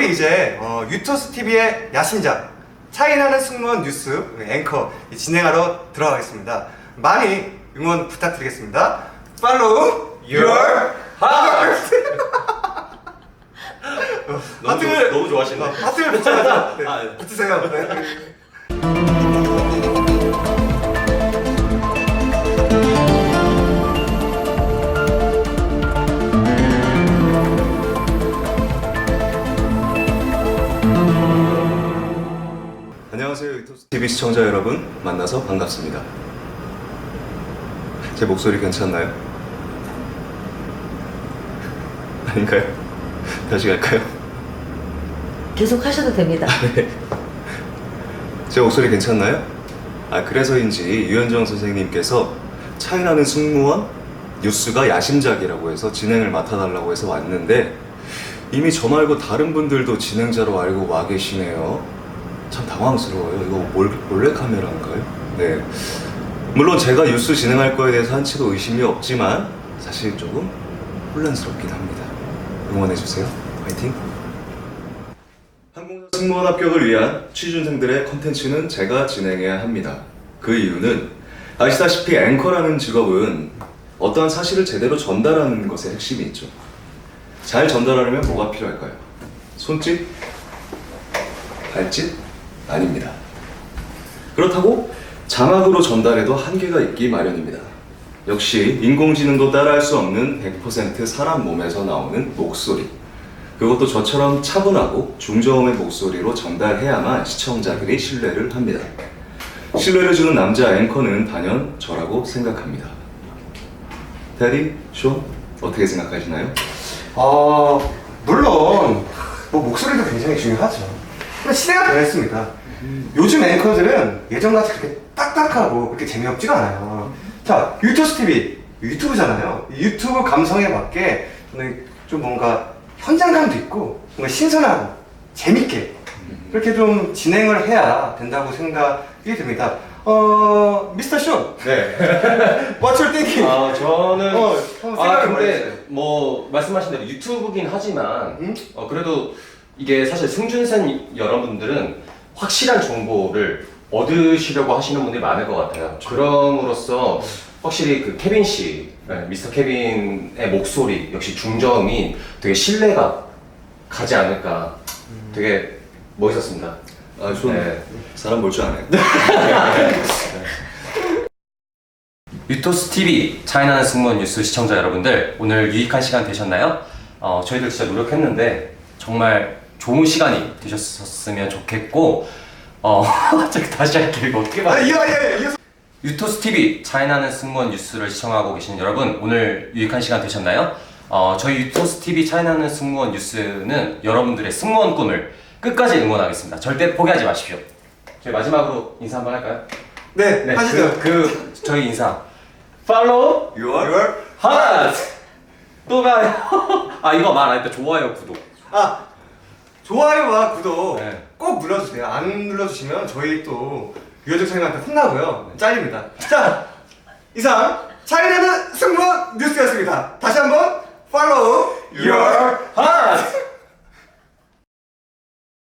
저희 이제 어, 유토스 TV의 야심작 차이나는 승무원 뉴스 앵커 진행하러 들어가겠습니다. 많이 응원 부탁드리겠습니다. Follow your heart. 너무, 하트를- 좋- 너무 좋아하시네. 어, 하트를 붙여야죠. 네, 아, 네. 붙으세요. 네. TV 시청자 여러분 만나서 반갑습니다. 제 목소리 괜찮나요? 아닌가요? 다시 갈까요? 계속 하셔도 됩니다. 제 목소리 괜찮나요? 아 그래서인지 유현정 선생님께서 차이나는 승무원 뉴스가 야심작이라고 해서 진행을 맡아달라고 해서 왔는데 이미 저 말고 다른 분들도 진행자로 알고 와 계시네요. 참 당황스러워요. 이거 몰, 몰래 카메라인가요? 네. 물론 제가 뉴스 진행할 거에 대해서 한치도 의심이 없지만 사실 조금 혼란스럽긴 합니다. 응원해 주세요. 화이팅! 항공사 승무원 합격을 위한 취준생들의 컨텐츠는 제가 진행해야 합니다. 그 이유는 아시다시피 앵커라는 직업은 어떠한 사실을 제대로 전달하는 것에 핵심이 있죠. 잘 전달하려면 뭐가 필요할까요? 손짓? 발짓? 아닙니다. 그렇다고 자막으로 전달해도 한계가 있기 마련입니다. 역시 인공지능도 따라할 수 없는 100% 사람 몸에서 나오는 목소리. 그것도 저처럼 차분하고 중저음의 목소리로 전달해야만 시청자들이 신뢰를 합니다. 신뢰를 주는 남자 앵커는 단연 저라고 생각합니다. 테디, 쇼 어떻게 생각하시나요? 어, 물론 뭐 목소리도 굉장히 중요하죠. 근데 시대가 변했습니다. 요즘 앵커들은 예전같이 그렇게 딱딱하고 그렇게 재미없지가 않아요. 자, 유토스 TV 유튜브잖아요. 유튜브 감성에 맞게 저는 좀 뭔가 현장감도 있고 뭔가 신선하고 재밌게 그렇게 좀 진행을 해야 된다고 생각이 듭니다. 어, 미스터 쇼, 네. what's your thinking? 아 저는 어, 한번 아. 근데 뭐 말씀하신 대로 유튜브긴 하지만 음? 어 그래도 이게 사실 승준생 여러분들은 확실한 정보를 얻으시려고 하시는 분들이 많을 것 같아요. 그럼으로써 확실히 그 케빈 씨, 네, 미스터 케빈의 목소리 역시 중저음이 되게 신뢰가 가지 않을까. 되게 멋있었습니다. 아, 전 네. 사람 볼 줄 아네. 유토스 TV 차이나는 승무원 뉴스 시청자 여러분들 오늘 유익한 시간 되셨나요? 어, 저희들 진짜 노력했는데 정말 좋은 시간이 되셨으면 좋겠고 어, 다시 할게요 이거 어떻게 아, 봐 이거, 예, 유토스 TV 차이나는 승무원 뉴스를 시청하고 계신 여러분 오늘 유익한 시간 되셨나요? 어, 저희 유토스 TV 차이나는 승무원 뉴스는 여러분들의 승무원 꿈을 끝까지 응원하겠습니다. 절대 포기하지 마십시오. 저희 마지막으로 인사 한번 할까요? 네, 하시죠. 그, 그 저희 인사. Follow Your Your heart. 또 가요. 아 이거 말 안 했다. 좋아요 구독. 아 좋아요와 구독 네. 꼭 눌러주세요. 안 눌러주시면 저희 또 유효적 선생님한테 혼나고요. 잘립니다. 자 이상 차이나는 승무